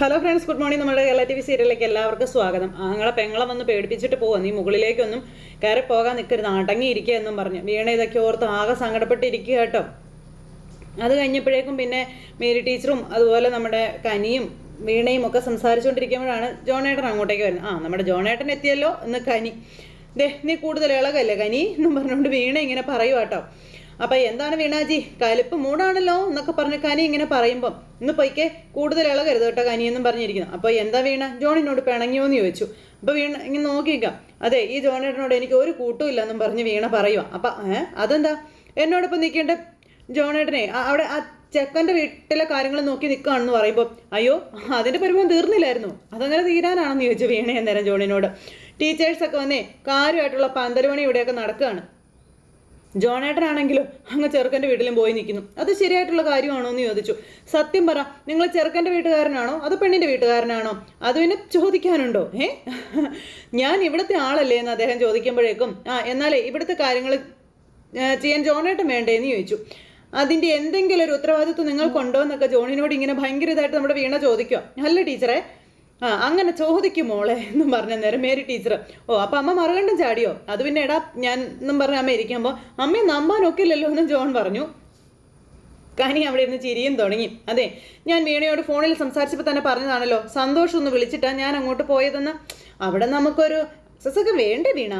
Hello friends good morning നമ്മുടെ Kerala T V സീരിയലിലേക്ക് എല്ലാവർക്കും സ്വാഗതം. ആങ്ങളെ പെങ്ങളെ വന്ന് പേടിപ്പിച്ചിട്ട് പോവാ. നീ മുകളിലേക്കൊന്നും കയറി പോകാൻ നിൽക്കരുത് അടങ്ങിയിരിക്കുക എന്നും പറഞ്ഞു. വീണ ഇതൊക്കെ ഓർത്ത് ആകെ സങ്കടപ്പെട്ടിരിക്കുക കേട്ടോ. അത് കഴിഞ്ഞപ്പോഴേക്കും പിന്നെ മേരി ടീച്ചറും അതുപോലെ നമ്മുടെ കനിയും വീണയും ഒക്കെ സംസാരിച്ചുകൊണ്ടിരിക്കുമ്പോഴാണ് ജോണേട്ടൻ അങ്ങോട്ടേക്ക് വരുന്നത്. ആ നമ്മുടെ ജോണേട്ടൻ എത്തിയല്ലോ എന്ന് കനി. ദേ നീ കൂടുതൽ ഇളകല്ലേ കനി? എന്നും പറഞ്ഞുകൊണ്ട് വീണ ഇങ്ങനെ പറയുക കേട്ടോ. അപ്പൊ എന്താണ് വീണാജി? കലിപ്പ് മൂടാണല്ലോ എന്നൊക്കെ പറഞ്ഞ് കനി ഇങ്ങനെ പറയുമ്പം ഇന്ന് പൊയ്ക്കെ കൂടുതൽ ഇളകരുത് കേട്ടോ കനിയെന്നും പറഞ്ഞിരിക്കുന്നു. അപ്പൊ എന്താ വീണ? ജോണിനോട് പിണങ്ങിയോ എന്ന് ചോദിച്ചു. അപ്പൊ വീണ ഇങ്ങനെ നോക്കിക്കാം അതെ ഈ ജോണേട്ടനോട് എനിക്ക് ഒരു കൂട്ടും ഇല്ലെന്നും പറഞ്ഞ് വീണ പറയുക അപ്പൊ ഏഹ് അതെന്താ? എന്നോടൊപ്പം നിൽക്കേണ്ട ജോണേട്ടനെ അവിടെ ആ ചെക്കന്റെ വീട്ടിലെ കാര്യങ്ങൾ നോക്കി നിൽക്കുകയാണെന്ന് പറയുമ്പോൾ അയ്യോ അതിന്റെ പരിഭവം തീർന്നില്ലായിരുന്നു. അതങ്ങനെ തീരാനാണെന്ന് ചോദിച്ചു വീണ അന്നേരം ജോണിനോട്. ടീച്ചേഴ്സൊക്കെ വന്നേ കാര്യമായിട്ടുള്ള പന്തലുമണി ഇവിടെയൊക്കെ നടക്കുകയാണ് ജോണേട്ടനാണെങ്കിലും അങ്ങ് ചെറുക്കന്റെ വീട്ടിലും പോയി നിൽക്കുന്നു. അത് ശരിയായിട്ടുള്ള കാര്യമാണോ എന്ന് ചോദിച്ചു. സത്യം പറ നിങ്ങൾ ചെറുക്കന്റെ വീട്ടുകാരനാണോ അതോ പെണ്ണിന്റെ വീട്ടുകാരനാണോ? അത് പിന്നെ ചോദിക്കാനുണ്ടോ ഏ? ഞാൻ ഇവിടുത്തെ ആളല്ലേ എന്ന് അദ്ദേഹം ചോദിക്കുമ്പോഴേക്കും ആ എന്നാലേ ഇവിടുത്തെ കാര്യങ്ങൾ ചെയ്യാൻ ജോണേട്ടൻ വേണ്ടേ എന്ന് ചോദിച്ചു. അതിന്റെ എന്തെങ്കിലും ഒരു ഉത്തരവാദിത്വം നിങ്ങൾക്കുണ്ടോ എന്നൊക്കെ ജോണിനോട് ഇങ്ങനെ ഭയങ്കര ഇതായിട്ട് നമ്മുടെ വീണ ചോദിക്കുക അല്ല ടീച്ചറെ ആ അങ്ങനെ ചോദിക്കും മോളെ എന്ന് പറഞ്ഞ നേരം മേരി ടീച്ചർ ഓ അപ്പൊ അമ്മ മറുകണ്ടം ചാടിയോ? അത് പിന്നെ എടാ ഞാൻ എന്നും പറഞ്ഞ അമ്മ ഇരിക്കുമ്പോൾ അമ്മയെ നമ്പാനൊക്കെ എന്ന് ജോൺ പറഞ്ഞു. കനി അവിടെ ഇരുന്ന് ചിരിയും തുടങ്ങി. അതെ ഞാൻ വീണയോട് ഫോണിൽ സംസാരിച്ചപ്പോൾ തന്നെ പറഞ്ഞതാണല്ലോ സന്തോഷം ഒന്ന് വിളിച്ചിട്ടാ ഞാൻ അങ്ങോട്ട് പോയതെന്ന്. അവിടെ നമുക്കൊരു സസൊക്കെ വേണ്ടേ വീണ?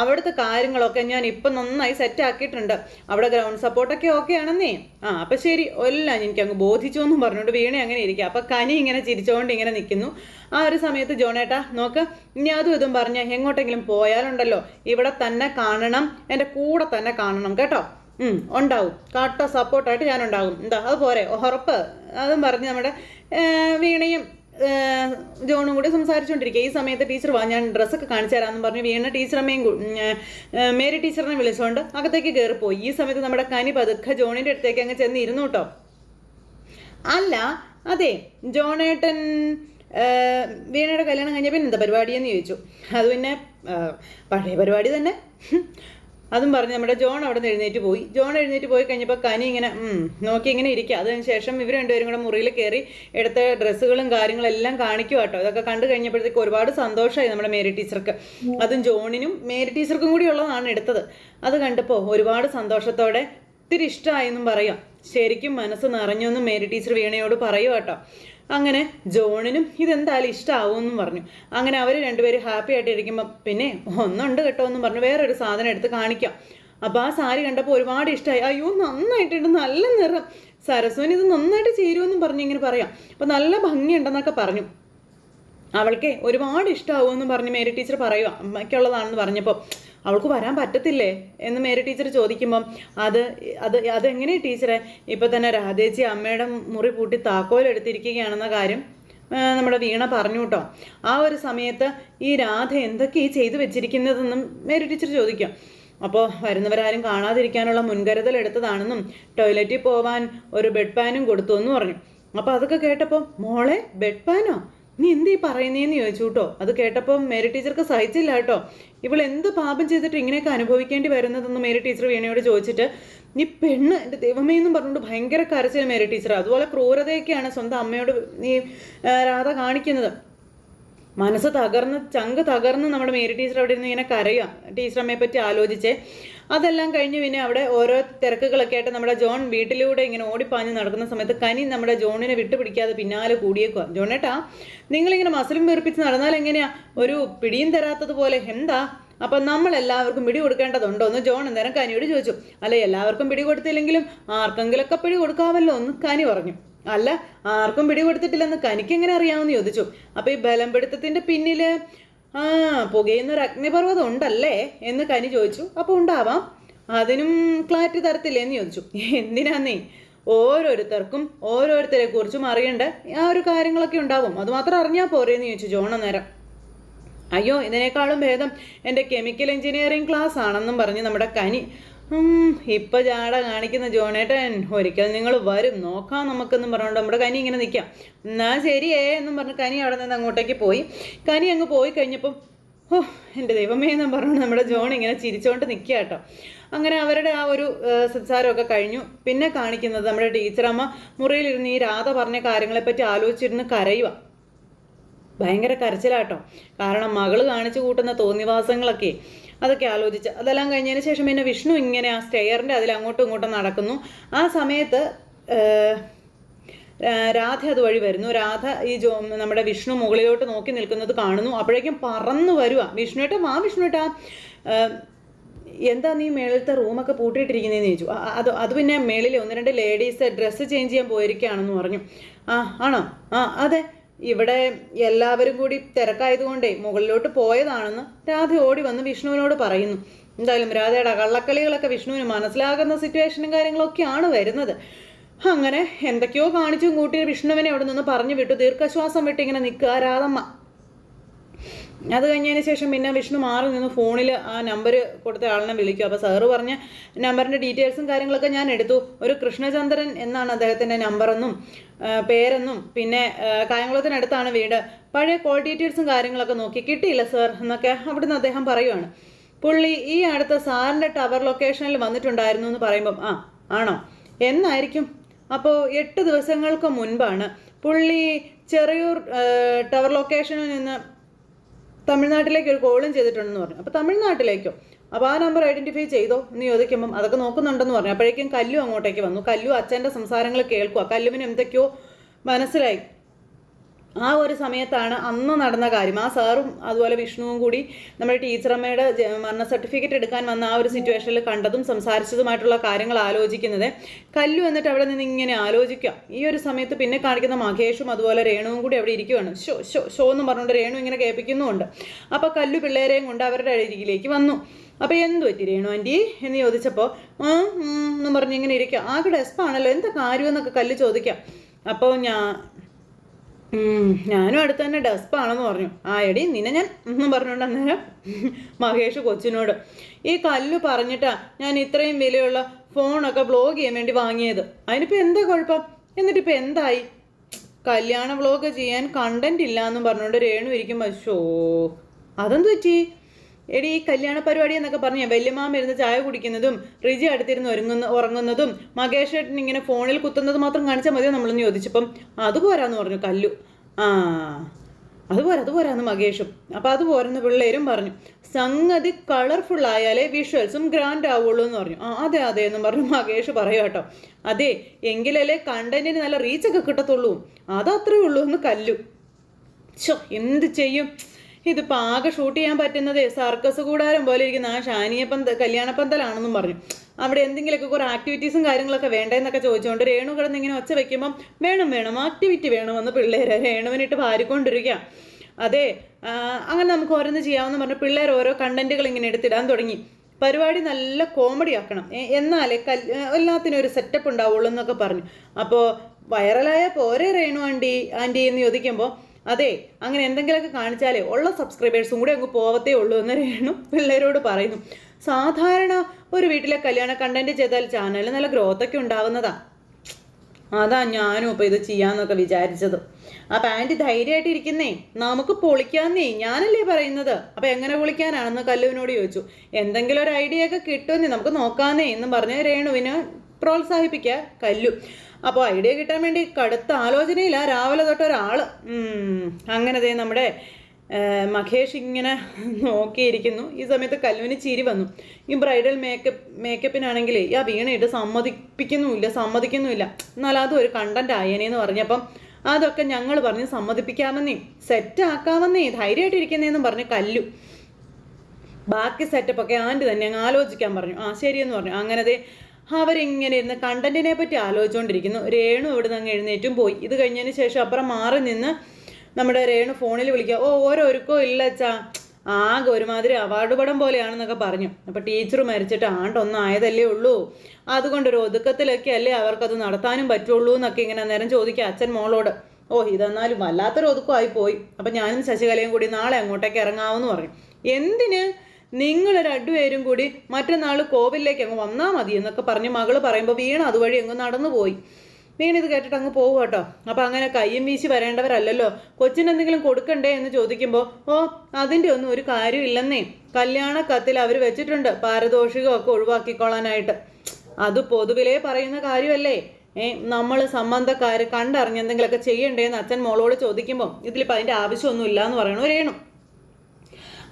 അവിടുത്തെ കാര്യങ്ങളൊക്കെ ഞാൻ ഇപ്പം നന്നായി സെറ്റ് ആക്കിയിട്ടുണ്ട്. അവിടെ ഗ്രൗണ്ട് സപ്പോർട്ടൊക്കെ ഓക്കെ ആണെന്നേ. ആ അപ്പം ശരി. എല്ലാം എനിക്ക് അങ്ങ് ബോധിച്ചു എന്നും പറഞ്ഞുകൊണ്ട് വീണേ അങ്ങനെ ഇരിക്കുക അപ്പം കനി ഇങ്ങനെ ചിരിച്ചുകൊണ്ട് ഇങ്ങനെ നിൽക്കുന്നു ആ ഒരു സമയത്ത് ജോണേട്ടാ നോക്ക് ഇനി അതും ഇതും പറഞ്ഞ് എങ്ങോട്ടെങ്കിലും പോയാലുണ്ടല്ലോ. ഇവിടെ തന്നെ കാണണം. എന്റെ കൂടെ തന്നെ കാണണം കേട്ടോ. ഉണ്ടാവും. കാട്ടോ സപ്പോർട്ടായിട്ട് ഞാൻ ഉണ്ടാവും എന്താ അത് പോരെ. ഉറപ്പ്. അതും പറഞ്ഞ് നമ്മുടെ വീണയും ജോണും കൂടി സംസാരിച്ചുകൊണ്ടിരിക്കുക ഈ സമയത്ത് ടീച്ചർ വാ ഞാൻ ഡ്രസ്സൊക്കെ കാണിച്ചു തരാമെന്ന് പറഞ്ഞു വീണ ടീച്ചറമ്മയും മേരി ടീച്ചറിനെ വിളിച്ചുകൊണ്ട് അകത്തേക്ക് കയറിപ്പോയി ഈ സമയത്ത് നമ്മുടെ കനി പതുക്കെ ജോണിന്റെ അടുത്തേക്ക് അങ്ങ് ചെന്ന് ഇരുന്നു കേട്ടോ. അല്ല അതെ ജോണേട്ടൻ വീണയുടെ കല്യാണം കഴിഞ്ഞ പിന്നെ എന്താ പരിപാടിയെന്ന് ചോദിച്ചു. അത് പിന്നെ പഴയ പരിപാടി തന്നെ. അതും പറഞ്ഞ് നമ്മുടെ ജോൺ അവിടെ നിന്ന് എഴുന്നേറ്റ് പോയി. ജോൺ എഴുന്നേറ്റ് പോയി കഴിഞ്ഞപ്പോൾ കനി ഇങ്ങനെ നോക്കി ഇങ്ങനെ ഇരിക്കുക അതിന് ശേഷം ഇവർ രണ്ടുപേരും കൂടെ മുറിയിൽ കയറി എടുത്ത ഡ്രസ്സുകളും കാര്യങ്ങളെല്ലാം എല്ലാം കാണിക്കും കേട്ടോ ഇതൊക്കെ കണ്ടു കഴിഞ്ഞപ്പോഴത്തേക്ക് ഒരുപാട് സന്തോഷമായി നമ്മുടെ മേരി ടീച്ചർക്ക്. അതും ജോണിനും മേരി ടീച്ചർക്കും കൂടി ഉള്ളതാണ് എടുത്തത്. അത് കണ്ടപ്പോൾ ഒരുപാട് സന്തോഷത്തോടെ ഒത്തിരി ഇഷ്ടമായെന്നും പറയാം. ശരിക്കും മനസ്സ് നിറഞ്ഞു എന്നും മേരി ടീച്ചർ വീണയോട് പറയുക കേട്ടോ അങ്ങനെ ജോണിനും ഇതെന്തായാലും ഇഷ്ടമാവുമെന്നും പറഞ്ഞു. അങ്ങനെ അവർ രണ്ടുപേരും ഹാപ്പി ആയിട്ട് ഇരിക്കുമ്പോൾ പിന്നെ ഒന്നുണ്ട് കേട്ടോ എന്നും പറഞ്ഞു. വേറൊരു സാധനം എടുത്ത് കാണിക്കാം. അപ്പോൾ ആ സാരി കണ്ടപ്പോൾ ഒരുപാട് ഇഷ്ടമായി അയ്യോ നന്നായിട്ടുണ്ട്. നല്ല നിറം. സരസ്വൻ ഇത് നന്നായിട്ട് ചേരുമെന്നും പറഞ്ഞ് ഇങ്ങനെ പറയാം. അപ്പോൾ നല്ല ഭംഗിയുണ്ടെന്നൊക്കെ പറഞ്ഞു. അവൾക്ക് ഒരുപാട് ഇഷ്ടമാവുമെന്ന് പറഞ്ഞ് മേരി ടീച്ചർ പറയുക അമ്മയ്ക്കുള്ളതാണെന്ന് പറഞ്ഞപ്പോൾ അവൾക്ക് വരാൻ പറ്റത്തില്ലേ? എന്ന് മേരി ടീച്ചർ ചോദിക്കുമ്പം അത് അത് അതെങ്ങനെ ടീച്ചറെ? ഇപ്പം തന്നെ രാധേച്ചി അമ്മയുടെ മുറി പൂട്ടി താക്കോലെടുത്തിരിക്കുകയാണെന്ന കാര്യം നമ്മുടെ വീണ പറഞ്ഞു കേട്ടോ. ആ ഒരു സമയത്ത് ഈ രാധ എന്തൊക്കെ ഈ ചെയ്തു വെച്ചിരിക്കുന്നതെന്നും മേരി ടീച്ചർ ചോദിക്കാം. അപ്പോൾ വരുന്നവരാരും കാണാതിരിക്കാനുള്ള മുൻകരുതൽ എടുത്തതാണെന്നും ടോയ്ലറ്റിൽ പോവാൻ ഒരു ബെഡ് പാനും കൊടുത്തു എന്ന് പറഞ്ഞു. അപ്പോൾ അതൊക്കെ കേട്ടപ്പോൾ മോളെ ബെഡ് പാനോ? നീ എന്ത് പറയുന്നേന്ന് ചോദിച്ചു കേട്ടോ. അത് കേട്ടപ്പോൾ മേരി ടീച്ചർക്ക് സഹിച്ചില്ല കേട്ടോ. ഇവൾ എന്ത് പാപം ചെയ്തിട്ട് ഇങ്ങനെയൊക്കെ അനുഭവിക്കേണ്ടി വരുന്നതെന്ന് മേരി ടീച്ചർ വീണയോട് ചോദിച്ചിട്ട് നീ പെണ്ണ് എന്റെ ദൈവമേ എന്നും പറഞ്ഞുകൊണ്ട് ഭയങ്കര കരച്ചിൽ മേരി ടീച്ചർ അതുപോലെ ക്രൂരതയൊക്കെയാണ് സ്വന്തം അമ്മയോട് നീ രാധ കാണിക്കുന്നത്. മനസ്സ് തകർന്ന് ചങ്ക് തകർന്ന് നമ്മുടെ മേരി ടീച്ചർ അവിടെ നിന്ന് ഇങ്ങനെ കരയുക ടീച്ചർ അമ്മയെ പറ്റി ആലോചിച്ച്. അതെല്ലാം കഴിഞ്ഞ് പിന്നെ അവിടെ ഓരോ തിരക്കുകളൊക്കെ ആയിട്ട് നമ്മുടെ ജോൺ വീട്ടിലൂടെ ഇങ്ങനെ ഓടിപ്പാഞ്ഞ് നടക്കുന്ന സമയത്ത് കനി നമ്മുടെ ജോണിനെ വിട്ടുപിടിക്കാതെ പിന്നാലെ കൂടിയേക്കുക ജോണേട്ടാ നിങ്ങളിങ്ങനെ മസിലും വീർപ്പിച്ച് നടന്നാൽ എങ്ങനെയാ? ഒരു പിടിയും തരാത്തതുപോലെ എന്താ? അപ്പം നമ്മൾ എല്ലാവർക്കും പിടി കൊടുക്കേണ്ടതുണ്ടോ? എന്ന് ജോൺ അന്നേരം കനിയോട് ചോദിച്ചു. അല്ല എല്ലാവർക്കും പിടി കൊടുത്തില്ലെങ്കിലും ആർക്കെങ്കിലൊക്കെ പിടി കൊടുക്കാമല്ലോ എന്ന് കനി പറഞ്ഞു. അല്ല ആർക്കും പിടി കൊടുത്തിട്ടില്ലെന്ന് കനിക്ക് എങ്ങനെ അറിയാമെന്ന് ചോദിച്ചു. അപ്പൊ ഈ ബലംപിടുത്തത്തിന്റെ പിന്നിൽ ആ പുകയുന്ന ഒരു അഗ്നിപർവതം ഉണ്ടല്ലേ? എന്ന് കനി ചോദിച്ചു. അപ്പോൾ ഉണ്ടാവാം. അതിനും ക്ലാരിറ്റി തരത്തില്ലേ എന്ന് ചോദിച്ചു. എന്തിനാന്നേ? ഓരോരുത്തർക്കും ഓരോരുത്തരെ കുറിച്ചും അറിയേണ്ട ആ ഒരു കാര്യങ്ങളൊക്കെ ഉണ്ടാവും. അത് മാത്രം അറിഞ്ഞാൽ പോരേന്ന് ചോദിച്ചു ജോണ നേരം അയ്യോ ഇതിനേക്കാളും ഭേദം എന്റെ കെമിക്കൽ എഞ്ചിനീയറിംഗ് ക്ലാസ് ആണെന്നും പറഞ്ഞ് നമ്മുടെ കനി ഇപ്പൊ ജാട കാണിക്കുന്ന ജോണേട്ടൻ ഒരിക്കൽ നിങ്ങൾ വരും നോക്കാം നമുക്കെന്നും പറഞ്ഞുകൊണ്ട് നമ്മുടെ കനി ഇങ്ങനെ നിൽക്കാം എന്നാ ശരിയേ എന്നും പറഞ്ഞ് കനി അവിടെ നിന്ന് അങ്ങോട്ടേക്ക് പോയി. കനി അങ്ങ് പോയി കഴിഞ്ഞപ്പം ഓ എന്റെ ദൈവമേ എന്നും പറഞ്ഞു നമ്മുടെ ജോൺ ഇങ്ങനെ ചിരിച്ചുകൊണ്ട് നിൽക്കുക കേട്ടോ. അങ്ങനെ അവരുടെ ആ ഒരു സംസാരമൊക്കെ കഴിഞ്ഞു. പിന്നെ കാണിക്കുന്നത് നമ്മുടെ ടീച്ചറമ്മ മുറിയിലിരുന്ന് ഈ രാധ പറഞ്ഞ കാര്യങ്ങളെപ്പറ്റി ആലോചിച്ചിരുന്ന് കരയുക ഭയങ്കര കരച്ചിലാട്ടോ കാരണം മകൾ കാണിച്ചു കൂട്ടുന്ന തോന്നിവാസങ്ങളൊക്കെ. അതൊക്കെ ആലോചിച്ച്. അതെല്ലാം കഴിഞ്ഞതിന് ശേഷം പിന്നെ വിഷ്ണു ഇങ്ങനെ ആ സ്റ്റെയറിന്റെ അതിൽ അങ്ങോട്ടും ഇങ്ങോട്ടും നടക്കുന്നു. ആ സമയത്ത് രാധ അതുവഴി വരുന്നു. രാധ ഈ ജോ നമ്മുടെ വിഷ്ണു മുകളിലോട്ട് നോക്കി നിൽക്കുന്നത് കാണുന്നു. അപ്പോഴേക്കും പറന്നു വരുക വിഷ്ണുവേട്ട മാ വിഷ്ണുട്ട എന്താ നീ മേളിലത്തെ റൂമൊക്കെ പൂട്ടിയിട്ടിരിക്കുന്നതെന്ന് ചോദിച്ചു. അത് അത് പിന്നെ മേളിൽ ഒന്ന് രണ്ട് ലേഡീസ് ഡ്രസ്സ് ചേഞ്ച് ചെയ്യാൻ പോയിരിക്കുകയാണെന്ന് പറഞ്ഞു. ആ ആണോ? ആ അതെ. ഇവിടെ എല്ലാവരും കൂടി തിരക്കായതുകൊണ്ടേ മുകളിലോട്ട് പോയതാണെന്ന് രാധ ഓടി വന്ന് വിഷ്ണുവിനോട് പറയുന്നു. എന്തായാലും രാധയുടെ കള്ളക്കളികളൊക്കെ വിഷ്ണുവിന് മനസ്സിലാകുന്ന സിറ്റുവേഷനും കാര്യങ്ങളൊക്കെയാണ് വരുന്നത്. അങ്ങനെ എന്തൊക്കെയോ കാണിച്ചും കൂട്ടി വിഷ്ണുവിനെ അവിടെ നിന്ന് പറഞ്ഞു വിട്ടു. ദീർഘശ്വാസം വിട്ട് ഇങ്ങനെ നിൽക്കുക. രാധമ്മ അത് കഴിഞ്ഞതിന് ശേഷം പിന്നെ വിഷ്ണു മാറി നിന്ന് ഫോണിൽ ആ നമ്പർ കൊടുത്ത ആളിനെ വിളിക്കും. അപ്പോൾ സാറ് പറഞ്ഞ നമ്പറിന്റെ ഡീറ്റെയിൽസും കാര്യങ്ങളൊക്കെ ഞാൻ എടുത്തു. ഒരു കൃഷ്ണചന്ദ്രൻ എന്നാണ് അദ്ദേഹത്തിന്റെ നമ്പറെന്നും പേരെന്നും പിന്നെ കായംകുളത്തിനടുത്താണ് വീട്. പഴയ കോൾ ഡീറ്റെയിൽസും കാര്യങ്ങളൊക്കെ നോക്കി. കിട്ടിയില്ല സാർ എന്നൊക്കെ അവിടുന്ന് അദ്ദേഹം പറയുവാണ്. പുള്ളി ഈ അടുത്ത സാറിന്റെ ടവർ ലൊക്കേഷനിൽ വന്നിട്ടുണ്ടായിരുന്നു എന്ന് പറയുമ്പം ആ ആണോ? എന്നായിരിക്കും. അപ്പോൾ എട്ട് ദിവസങ്ങൾക്ക് മുൻപാണ് പുള്ളി ചെറിയൂർ ടവർ ലൊക്കേഷനിൽ നിന്ന് തമിഴ്നാട്ടിലേക്ക് ഒരു കോളും ചെയ്തിട്ടുണ്ടെന്ന് പറഞ്ഞു. അപ്പോൾ തമിഴ്നാട്ടിലേക്കോ? അപ്പോൾ ആ നമ്പർ ഐഡന്റിഫൈ ചെയ്തോ? എന്ന് ചോദിക്കുമ്പം അതൊക്കെ നോക്കുന്നുണ്ടെന്ന് പറഞ്ഞു. അപ്പോഴേക്കും കല്ലു അങ്ങോട്ടേക്ക് വന്നു. കല്ലു അച്ഛന്റെ സംസാരങ്ങൾ കേൾക്കുക കല്ലുവിന് എന്തൊക്കെയോ മനസ്സിലായി. ആ ഒരു സമയത്താണ് അന്ന് നടന്ന കാര്യം. ആ സാറും അതുപോലെ വിഷ്ണുവും കൂടി നമ്മുടെ ടീച്ചറമ്മയുടെ മരണ സർട്ടിഫിക്കറ്റ് എടുക്കാൻ വന്ന ആ ഒരു സിറ്റുവേഷനിൽ കണ്ടതും സംസാരിച്ചതുമായിട്ടുള്ള കാര്യങ്ങൾ ആലോചിക്കുന്നത്. കല്ലു എന്നിട്ട് അവിടെ നിന്ന് ഇങ്ങനെ ആലോചിക്കാം. ഈ ഒരു സമയത്ത് പിന്നെ കാണിക്കുന്ന മഹേഷും അതുപോലെ രേണുവും കൂടി അവിടെ ഇരിക്കുകയാണ് ഷോ ഷോ ഷോ എന്ന് പറഞ്ഞുകൊണ്ട് രേണു ഇങ്ങനെ കേൾപ്പിക്കുന്നുമുണ്ട്. അപ്പോൾ കല്ലു പിള്ളേരെയും കൊണ്ട് അവരുടെ അരികിലേക്ക് വന്നു. അപ്പോൾ എന്ത് പറ്റി രേണു ആന്റി എന്ന് ചോദിച്ചപ്പോൾ എന്ന് പറഞ്ഞ് ഇങ്ങനെ ഇരിക്കുക ആകെ ഡെസ്പാണല്ലോ എന്താ കാര്യം എന്നൊക്കെ കല്ല് ചോദിക്കാം. അപ്പോൾ ഞാൻ ഞാനും അടുത്ത് തന്നെ ഡെസ്പാണെന്ന് പറഞ്ഞു. ആ എടി നിന്നെ ഞാൻ ഒന്നും പറഞ്ഞോണ്ട് അന്നേരം മഹേഷ് കൊച്ചിനോട് ഈ കല്ല് പറഞ്ഞിട്ടാ ഞാൻ ഇത്രയും വിലയുള്ള ഫോണൊക്കെ ബ്ലോഗ് ചെയ്യാൻ വേണ്ടി വാങ്ങിയത്. അതിനിപ്പോൾ എന്താ കുഴപ്പം? എന്നിട്ടിപ്പോൾ എന്തായി? കല്യാണ വ്ളോഗ് ചെയ്യാൻ കണ്ടന്റ് ഇല്ല എന്നും പറഞ്ഞുകൊണ്ട് രേണു ഇരിക്കും ഷോ അതെന്ത് പറ്റി? എടി ഈ കല്യാണ പരിപാടി എന്നൊക്കെ പറഞ്ഞ വല്യമാമ ഇരുന്ന് ചായ കുടിക്കുന്നതും റിജി അടുത്തിരുന്ന് ഒരുങ്ങുന്ന ഉറങ്ങുന്നതും മകേഷ് ഏട്ടൻ ഇങ്ങനെ ഫോണിൽ കുത്തുന്നത് മാത്രം കാണിച്ചാൽ മതിയോ നമ്മളൊന്ന് ചോദിച്ചപ്പം അത് പോരാന്ന് പറഞ്ഞു കല്ലു. ആ അത് പോരാ അത് പോരാന്ന് മകേഷും. അപ്പം അത് പോരെന്ന് പിള്ളേരും പറഞ്ഞു. സംഗതി കളർഫുൾ ആയാലേ വിഷ്വൽസും ഗ്രാൻഡ് ആവുള്ളൂ എന്ന് പറഞ്ഞു. ആ അതെ അതെ എന്ന് പറഞ്ഞു മകേഷ് പറയൂ കേട്ടോ. അതെ എങ്കിലല്ലേ കണ്ടന്റിന് നല്ല റീച്ചൊക്കെ കിട്ടത്തുള്ളൂ. അതത്രേ ഉള്ളൂ എന്ന് കല്ലു. ചോ എന്ത് ചെയ്യും? ഇതിപ്പോൾ ആകെ ഷൂട്ട് ചെയ്യാൻ പറ്റുന്നത് സർക്കസ് കൂടാരം പോലെ ഇരിക്കുന്ന ആ ഷാനിയ പന്ത കല്യാണപ്പന്തലാണെന്നും പറഞ്ഞു. അവിടെ എന്തെങ്കിലുമൊക്കെ കുറേ ആക്ടിവിറ്റീസും കാര്യങ്ങളൊക്കെ വേണ്ടതെന്നൊക്കെ ചോദിച്ചുകൊണ്ട് രേണു കിടന്ന് ഇങ്ങനെ ഒച്ച വെക്കുമ്പം വേണം വേണം ആക്ടിവിറ്റി വേണമെന്ന് പിള്ളേർ രേണുവിനിട്ട് ഭാരിക്കൊണ്ടിരിക്കുക അതെ അങ്ങനെ നമുക്ക് ഓരോന്ന് ചെയ്യാമെന്ന് പറഞ്ഞ് പിള്ളേർ ഓരോ കണ്ടന്റുകൾ ഇങ്ങനെ എടുത്തിടാൻ തുടങ്ങി. പരിപാടി നല്ല കോമഡി ആക്കണം. എന്നാലേ കൽ എല്ലാത്തിനും ഒരു സെറ്റപ്പ് ഉണ്ടാവുള്ളൂ എന്നൊക്കെ പറഞ്ഞു. അപ്പോൾ വൈറലായ പോരെ രേണു ആന്റി ആന്റി എന്ന് ചോദിക്കുമ്പോൾ അതെ അങ്ങനെ എന്തെങ്കിലുമൊക്കെ കാണിച്ചാലേ ഉള്ള സബ്സ്ക്രൈബേഴ്സും കൂടി അങ്ങ് പോവത്തേ ഉള്ളൂ എന്ന് രേണു പിള്ളേരോട് പറയുന്നു. സാധാരണ ഒരു വീട്ടിലെ കല്യാണ കണ്ടന്റ് ചെയ്താൽ ചാനലിൽ നല്ല ഗ്രോത്ത് ഒക്കെ ഉണ്ടാവുന്നതാ. അതാ ഞാനും ഇപ്പൊ ഇത് ചെയ്യാന്നൊക്കെ വിചാരിച്ചത്. ആ പാന്റ് ധൈര്യമായിട്ട് ഇരിക്കുന്നേ നമുക്ക് പൊളിക്കാന്നേ ഞാനല്ലേ പറയുന്നത്. അപ്പൊ എങ്ങനെ പൊളിക്കാനാണെന്ന് കല്ലുവിനോട് ചോദിച്ചു. എന്തെങ്കിലും ഒരു ഐഡിയ ഒക്കെ കിട്ടുമെന്നേ നമുക്ക് നോക്കാന്നേ എന്നും പറഞ്ഞ് രേണുവിനെ പ്രോത്സാഹിപ്പിക്കുക കല്ലു. അപ്പോൾ ഐഡിയ കിട്ടാൻ വേണ്ടി കടുത്ത ആലോചനയില്ല രാവിലെ തൊട്ട് ഒരാൾ അങ്ങനെ ദേ നമ്മുടെ മഹേഷ് ഇങ്ങനെ നോക്കിയിരിക്കുന്നു. ഈ സമയത്ത് കല്ലുവിന് ചിരി വന്നു. ഈ ബ്രൈഡൽ മേക്കപ്പ് മേക്കപ്പിനാണെങ്കിൽ ആ വീണയിട്ട് സമ്മതിപ്പിക്കുന്നുമില്ല സമ്മതിക്കുന്നുമില്ല. എന്നാൽ അതും ഒരു കണ്ടന്റ് ആയേനെന്ന് പറഞ്ഞപ്പം അതൊക്കെ ഞങ്ങൾ പറഞ്ഞ് സമ്മതിപ്പിക്കാമെന്നേ സെറ്റ് ആക്കാമെന്നേ ധൈര്യമായിട്ടിരിക്കുന്നേന്നും പറഞ്ഞ് കല്ലു. ബാക്കി സെറ്റപ്പൊക്കെ ആന്റി തന്നെ അങ്ങ് ആലോചിക്കാൻ പറഞ്ഞു. ആ ശരിയെന്ന് പറഞ്ഞു. അങ്ങനത്തെ അവരിങ്ങനെ ഇരുന്ന് കണ്ടന്റിനെ പറ്റി ആലോചിച്ചുകൊണ്ടിരിക്കുന്നു രേണു ഇവിടെ നിന്ന് എഴുന്നേറ്റും പോയി. ഇത് കഴിഞ്ഞതിന് ശേഷം അപ്പുറം മാറി നിന്ന് നമ്മുടെ രേണു ഫോണിൽ വിളിക്കുക. ഓ ഓരോരുക്കോ ഇല്ല അച്ഛാ. ആകെ ഒരുമാതിരി അവാർഡ് പടം പോലെയാണെന്നൊക്കെ പറഞ്ഞു. അപ്പോൾ ടീച്ചർ മരിച്ചിട്ട് ആണ്ടൊന്നും ആയതല്ലേ ഉള്ളൂ. അതുകൊണ്ട് ഒരു ഒതുക്കത്തിലൊക്കെ അല്ലേ അവർക്കത് നടത്താനും പറ്റുള്ളൂ എന്നൊക്കെ ഇങ്ങനെ നേരം ചോദിക്കുക അച്ഛൻ മോളോട്. ഓ ഇതെന്നാലും വല്ലാത്തൊരു ഒതുക്കമായി പോയി. അപ്പം ഞാനും ശശികലയും കൂടി നാളെ അങ്ങോട്ടേക്ക് ഇറങ്ങാമെന്ന് പറഞ്ഞു. എന്തിന്? നിങ്ങൾ രണ്ടുപേരും കൂടി മറ്റന്നാൾ കോവിലേക്ക് അങ്ങ് വന്നാൽ മതി എന്നൊക്കെ പറഞ്ഞ് മകൾ പറയുമ്പോൾ വീണ അതുവഴി അങ്ങ് നടന്നു പോയി. വീണ ഇത് കേട്ടിട്ട് അങ്ങ് പോകും കേട്ടോ. അപ്പം അങ്ങനെ കയ്യും വീശി വരേണ്ടവരല്ലല്ലോ. കൊച്ചിന് എന്തെങ്കിലും കൊടുക്കണ്ടേ എന്ന് ചോദിക്കുമ്പോൾ ഓ അതിന്റെ ഒന്നും ഒരു കാര്യമില്ലെന്നേ കല്യാണ കത്തിൽ അവർ വെച്ചിട്ടുണ്ട് പാരദോഷികമൊക്കെ ഒഴിവാക്കിക്കോളാനായിട്ട് അത് പൊതുവിലേ പറയുന്ന കാര്യമല്ലേ? ഏ നമ്മൾ സംബന്ധക്കാർ കണ്ടറിഞ്ഞ് എന്തെങ്കിലുമൊക്കെ ചെയ്യണ്ടേന്ന് അച്ഛൻ മോളോട് ചോദിക്കുമ്പോൾ ഇതിലിപ്പോൾ അതിന്റെ ആവശ്യമൊന്നുമില്ല എന്ന് പറയണു രേണു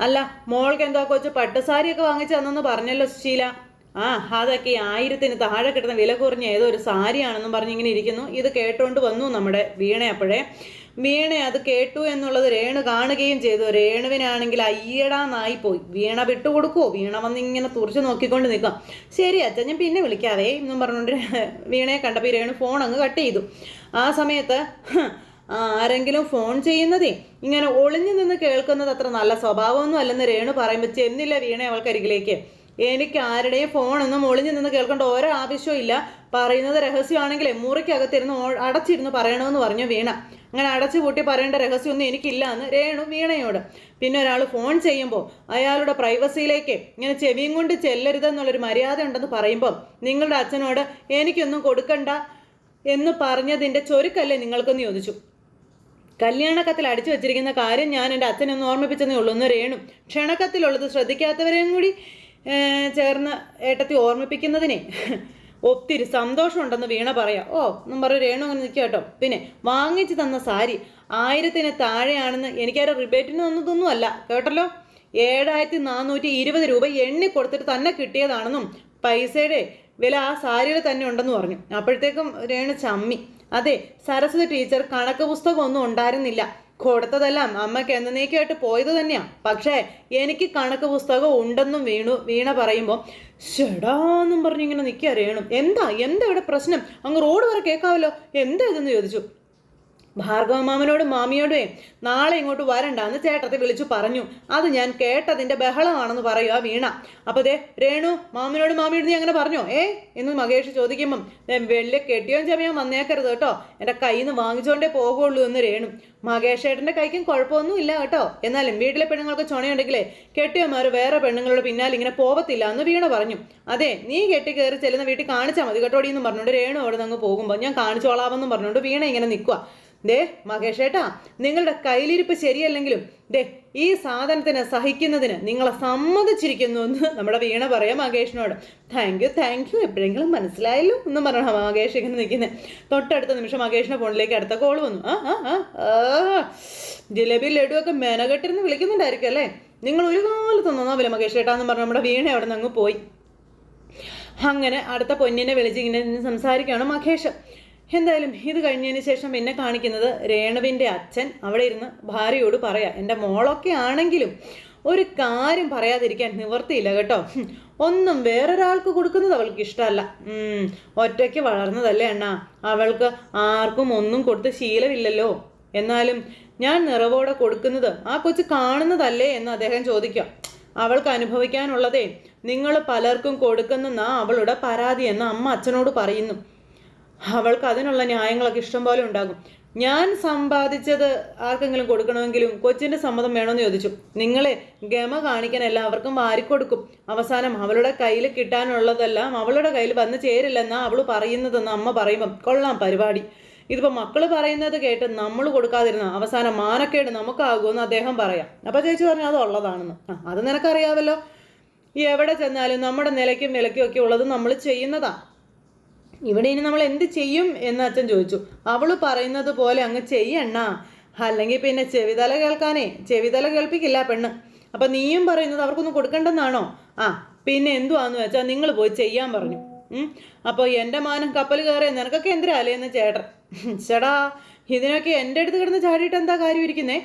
അല്ല മോൾക്ക് എന്തോ കൊച്ചു പട്ടുസാരിയൊക്കെ വാങ്ങിച്ചു തന്നെന്ന് പറഞ്ഞല്ലോ സുശീല. ആ അതൊക്കെ ആയിരത്തിന് താഴെ കിട്ടുന്ന വില കുറഞ്ഞ ഏതോ ഒരു സാരിയാണെന്നും പറഞ്ഞ് ഇങ്ങനെ ഇരിക്കുന്നു. ഇത് കേട്ടോണ്ട് വന്നു നമ്മുടെ വീണ അപ്പോഴേ. വീണ അത് കേട്ടു എന്നുള്ളത് രേണു കാണുകയും ചെയ്തു. രേണുവിനാണെങ്കിൽ അയ്യടാന്നായി പോയി. വീണ വിട്ടുകൊടുക്കുവോ വീണ വന്ന് ഇങ്ങനെ തുറച്ച് നോക്കിക്കൊണ്ട് നിൽക്കാം ശരി അച്ഛൻ ഞാൻ പിന്നെ വിളിക്കാവേ എന്നും പറഞ്ഞുകൊണ്ട് വീണയെ കണ്ടപ്പോൾ രേണു ഫോൺ അങ്ങ് കട്ട് ചെയ്തു. ആ സമയത്ത് ആരെങ്കിലും ഫോൺ ചെയ്യുന്നതേ ഇങ്ങനെ ഒളിഞ്ഞു നിന്ന് കേൾക്കുന്നത് അത്ര നല്ല സ്വഭാവമൊന്നും അല്ലെന്ന് രേണു പറയുമ്പോൾ ചെന്നില്ല വീണ അവൾക്കരികിലേക്ക്. എനിക്ക് ആരുടെയും ഫോണൊന്നും ഒളിഞ്ഞു നിന്ന് കേൾക്കേണ്ട ഓരോ ആവശ്യവും ഇല്ല. പറയുന്നത് രഹസ്യമാണെങ്കിലേ മുറിക്കകത്തിരുന്ന് അടച്ചിരുന്ന് പറയണമെന്ന് പറഞ്ഞു വീണ. അങ്ങനെ അടച്ചു പൂട്ടി പറയേണ്ട രഹസ്യമൊന്നും എനിക്കില്ല എന്ന് രേണു വീണയോട്. പിന്നെ ഒരാൾ ഫോൺ ചെയ്യുമ്പോൾ അയാളുടെ പ്രൈവസിയിലേക്ക് ഇങ്ങനെ ചെവിയും കൊണ്ട് ചെല്ലരുതെന്നുള്ളൊരു മര്യാദ ഉണ്ടെന്ന് പറയുമ്പോൾ നിങ്ങളുടെ അച്ഛനോട് എനിക്കൊന്നും കൊടുക്കണ്ട എന്ന് പറഞ്ഞതിന്റെ ചൊരുക്കല്ലേ നിങ്ങൾക്കെന്ന് ചോദിച്ചു. കല്യാണക്കത്തിൽ അടിച്ചു വെച്ചിരിക്കുന്ന കാര്യം ഞാൻ എന്റെ അച്ഛനൊന്ന് ഓർമ്മിപ്പിച്ചതേ ഉള്ളൂ. ഒന്ന് രേണു. ക്ഷണക്കത്തിലുള്ളത് ശ്രദ്ധിക്കാത്തവരെയും കൂടി ചേർന്ന് ഏട്ടത്തി ഓർമ്മിപ്പിക്കുന്നതിനെ ഒത്തിരി സന്തോഷമുണ്ടെന്ന് വീണ പറയാം. ഓ എന്നും പറഞ്ഞ് രേണു അങ്ങനെ നിൽക്കുക കേട്ടോ. പിന്നെ വാങ്ങിച്ചു തന്ന സാരി ആയിരത്തിന് താഴെയാണെന്ന് എനിക്കാരും റിബേറ്റിന് തന്നതൊന്നും അല്ല കേട്ടല്ലോ? ഏഴായിരത്തി നാനൂറ്റി ഇരുപത് രൂപ എണ്ണി കൊടുത്തിട്ട് തന്നെ കിട്ടിയതാണെന്നും പൈസയുടെ വില ആ സാരിയുടെ തന്നെ ഉണ്ടെന്ന് പറഞ്ഞു. അപ്പോഴത്തേക്കും രേണു ചമ്മി. അതെ സരസ്വതി ടീച്ചർ കണക്ക് പുസ്തകം ഒന്നും ഉണ്ടായിരുന്നില്ല. കൊടുത്തതെല്ലാം അമ്മയ്ക്ക് എന്നേക്കായിട്ട് പോയത് തന്നെയാ. പക്ഷേ എനിക്ക് കണക്ക് പുസ്തകം ഉണ്ടെന്നും വീണു വീണ പറയുമ്പോൾ ഷെടാന്നും പറഞ്ഞിങ്ങനെ നിൽക്കുക രേണു. എന്താ? എന്താ ഇവിടെ പ്രശ്നം? അങ്ങ് റോഡ് വരെ കേൾക്കാമല്ലോ എന്താ ഇതെന്ന് ചോദിച്ചു. ഭാർഗവ മാമനോടും മാമിയോടും നാളെ ഇങ്ങോട്ട് വരണ്ടാന്ന് ചേട്ടത്തെ വിളിച്ചു പറഞ്ഞു. അത് ഞാൻ കേട്ടതിന്റെ ബഹളമാണെന്ന് പറയുക വീണ. അപ്പോൾ ദേ രേണു മാമനോടും മാമിയോട് നീ അങ്ങനെ പറഞ്ഞോ? ഏ? എന്ന് മകേഷ് ചോദിക്കുമ്പം "ദേ, കെട്ടിയോ ചമയോ വന്നേക്കരുത് കേട്ടോ. എന്റെ കയ്യിൽ നിന്ന് വാങ്ങിച്ചുകൊണ്ടേ പോകുള്ളൂ എന്ന് രേണു. മകേഷ് ഏട്ടന്റെ കൈക്കും കുഴപ്പമൊന്നും ഇല്ല കേട്ടോ. എന്നാലും വീട്ടിലെ പെണ്ണുങ്ങൾക്ക് ചുണയുണ്ടെങ്കിലേ കെട്ടിയന്മാർ വേറെ പെണ്ണുങ്ങളുടെ പിന്നാലെ ഇങ്ങനെ പോവത്തില്ല എന്ന് വീണ പറഞ്ഞു. അതെ നീ കെട്ടി കയറി ചെല്ലുന്ന വീട്ടിൽ കാണിച്ചാൽ മതി കേട്ടോടി എന്ന് പറഞ്ഞുകൊണ്ട് രേണു അവിടെ നിന്ന് അങ്ങ് പോകുമ്പോൾ ഞാൻ കാണിച്ചോളാമെന്നും പറഞ്ഞുകൊണ്ട് വീണ ഇങ്ങനെ നിൽക്കുക ദേ മഹേഷേട്ടാ നിങ്ങളുടെ കയ്യിലിരിപ്പ് ശരിയല്ലെങ്കിലും ദേ ഈ സാധനത്തിന് സഹിക്കുന്നതിന് നിങ്ങളെ സമ്മതിച്ചിരിക്കുന്നു എന്ന് നമ്മുടെ വീണ പറയാം മഹേഷിനോട്. താങ്ക് യു താങ്ക് യു എപ്പോഴെങ്കിലും മനസ്സിലായല്ലോ എന്ന് പറയണം. മഹേഷ് ഇങ്ങനെ നിൽക്കുന്നത് തൊട്ടടുത്ത നിമിഷം മഹേഷിന്റെ ഫോണിലേക്ക് അടുത്ത കോൾ വന്നു. ആ ആ ആ ജിലേബി ഒക്കെ മെനകെട്ടിരുന്ന് വിളിക്കുന്നുണ്ടായിരിക്കും അല്ലേ? നിങ്ങൾ ഒരു കാലത്ത് നന്നാവില്ല മഹേഷ് ഏട്ടാന്ന് പറഞ്ഞ് നമ്മുടെ വീണ അവിടെ നിന്ന് അങ്ങ് പോയി. അങ്ങനെ അടുത്ത പൊന്നിനെ വിളിച്ച് ഇങ്ങനെ സംസാരിക്കുകയാണ് മഹേഷ്. എന്തായാലും ഇത് കഴിഞ്ഞതിന് ശേഷം എന്നെ കാണിക്കുന്നത് രേണുവിന്റെ അച്ഛൻ. അവിടെ ഇരുന്ന് ഭാര്യയോട് പറയാം എന്റെ മോളൊക്കെ ആണെങ്കിലും ഒരു കാര്യം പറയാതിരിക്കാൻ നിവർത്തിയില്ല കേട്ടോ. ഒന്നും വേറൊരാൾക്ക് കൊടുക്കുന്നത് അവൾക്ക് ഇഷ്ടമല്ല. ഒറ്റയ്ക്ക് വളർന്നതല്ലേ അണ്ണ. അവൾക്ക് ആർക്കും ഒന്നും കൊടുത്ത് ശീലമില്ലല്ലോ. എന്നാലും ഞാൻ നിറവോടെ കൊടുക്കുന്നത് ആ കൊച്ച് കാണുന്നതല്ലേ എന്ന് അദ്ദേഹം ചോദിക്കാം. അവൾക്ക് അനുഭവിക്കാനുള്ളതേ നിങ്ങൾ പലർക്കും കൊടുക്കുന്നെന്നാ അവളുടെ പരാതി എന്ന് അമ്മ അച്ഛനോട് പറയുന്നു. അവൾക്ക് അതിനുള്ള ന്യായങ്ങളൊക്കെ ഇഷ്ടം പോലെ ഉണ്ടാകും. ഞാൻ സമ്പാദിച്ചത് ആർക്കെങ്കിലും കൊടുക്കണമെങ്കിലും കൊച്ചിന്റെ സമ്മതം വേണമെന്ന് ചോദിച്ചു. നിങ്ങളെ ഗമ കാണിക്കാൻ എല്ലാവർക്കും വാരിക്കൊടുക്കും. അവസാനം അവളുടെ കയ്യിൽ കിട്ടാനുള്ളതെല്ലാം അവളുടെ കയ്യിൽ വന്ന് ചേരില്ലെന്നാ അവൾ പറയുന്നതെന്ന് അമ്മ പറയുമ്പം കൊള്ളാം പരിപാടി. ഇതിപ്പോ മക്കൾ പറയുന്നത് കേട്ട് നമ്മൾ കൊടുക്കാതിരുന്ന അവസാനം മാനക്കേട് നമുക്കാകുമെന്ന് അദ്ദേഹം പറയാം. അപ്പോൾ ചേച്ചി പറഞ്ഞു അത് ഉള്ളതാണെന്ന്. അത് നിനക്കറിയാവല്ലോ. എവിടെ ചെന്നാലും നമ്മുടെ നിലയ്ക്കും വിലയ്ക്കും ഒക്കെ ഉള്ളത് നമ്മൾ ചെയ്യുന്നതാ. ഇവിടെ ഇനി നമ്മൾ എന്ത് ചെയ്യും എന്ന് അച്ഛൻ ചോദിച്ചു. അവൾ പറയുന്നത് പോലെ അങ്ങ് ചെയ്യണ്ണ. അല്ലെങ്കിൽ പിന്നെ ചെവിതല കേൾക്കാനേ ചെവിതല കേൾപ്പിക്കില്ല പെണ്ണ്. അപ്പം നീയും പറയുന്നത് അവർക്കൊന്നും കൊടുക്കണ്ടെന്നാണോ? ആ പിന്നെ എന്തുവാന്ന് വെച്ചാൽ നിങ്ങൾ പോയി ചെയ്യാൻ പറഞ്ഞു. അപ്പോൾ എന്റെ മാനം കപ്പൽ കയറിയ നിനക്കൊക്കെ എന്തിനാ അല്ലേന്ന് ചേട്ടൻ. ചേടാ ഇതിനൊക്കെ എന്റെ അടുത്ത് കിടന്ന് ചാടിയിട്ട് എന്താ കാര്യം ഇരിക്കുന്നേ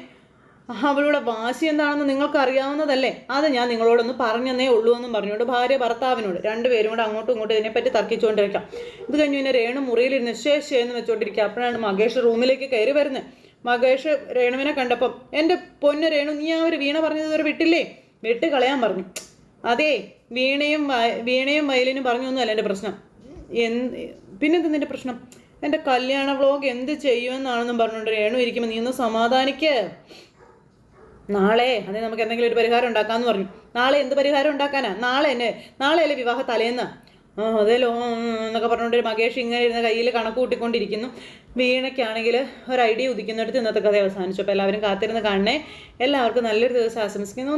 അവളുടെ വാശി എന്താണെന്ന് നിങ്ങൾക്ക് അറിയാവുന്നതല്ലേ അത് ഞാൻ നിങ്ങളോടൊന്ന് പറഞ്ഞെന്നേ ഉള്ളൂ എന്നും പറഞ്ഞുകൊണ്ട് ഭാര്യ ഭർത്താവിനോട് രണ്ടുപേരും കൂടെ അങ്ങോട്ടും ഇങ്ങോട്ടും ഇതിനെപ്പറ്റി തർക്കിച്ചുകൊണ്ടിരിക്കാം. ഇത് കഴിഞ്ഞ് പിന്നെ രേണു മുറിയിലിരുന്ന് ശേഷ എന്ന് വെച്ചുകൊണ്ടിരിക്കുക അപ്പോഴാണ് മകേഷ് റൂമിലേക്ക് കയറി വരുന്നത്. മകേഷ് രേണുവിനെ കണ്ടപ്പം എന്റെ പൊന്ന രേണു നീ ആ ഒരു വീണ പറഞ്ഞത് ഒരു വിട്ടില്ലേ? വിട്ട് കളയാൻ പറഞ്ഞു. അതെ വീണയും വീണയും വയലിനും പറഞ്ഞൊന്നുമല്ല എന്റെ പ്രശ്നം. എന്ത് പിന്നെന്താ നിന്റെ പ്രശ്നം? എന്റെ കല്യാണ വ്ളോഗ് എന്ത് ചെയ്യുമെന്നാണെന്നും പറഞ്ഞുകൊണ്ട് രേണു ഇരിക്കുമ്പോൾ നീ ഒന്ന് സമാധാനിക്ക്. നാളെ അതെ നമുക്ക് എന്തെങ്കിലും ഒരു പരിഹാരം ഉണ്ടാക്കാന്ന് പറഞ്ഞു. നാളെ എന്ത് പരിഹാരം ഉണ്ടാക്കാനാ? നാളെ എന്നെ നാളെ അല്ലേ വിവാഹ തലേന്ന്? ആ, അതേ ലോ എന്നൊക്കെ പറഞ്ഞുകൊണ്ട് മകേഷ് ഇങ്ങനെ ഇരുന്ന് കയ്യിൽ കണക്ക് കൂട്ടിക്കൊണ്ടിരിക്കുന്നു. വീണയ്ക്കാണെങ്കിൽ ഒരു ഐഡിയ ഉദിക്കുന്നിടത്ത് ഇന്നത്തെ കഥ അവസാനിച്ചു. അപ്പോൾ എല്ലാവരും കാത്തിരുന്ന് കാണണേ. എല്ലാവർക്കും നല്ലൊരു ദിവസം ആശംസിക്കുന്നു.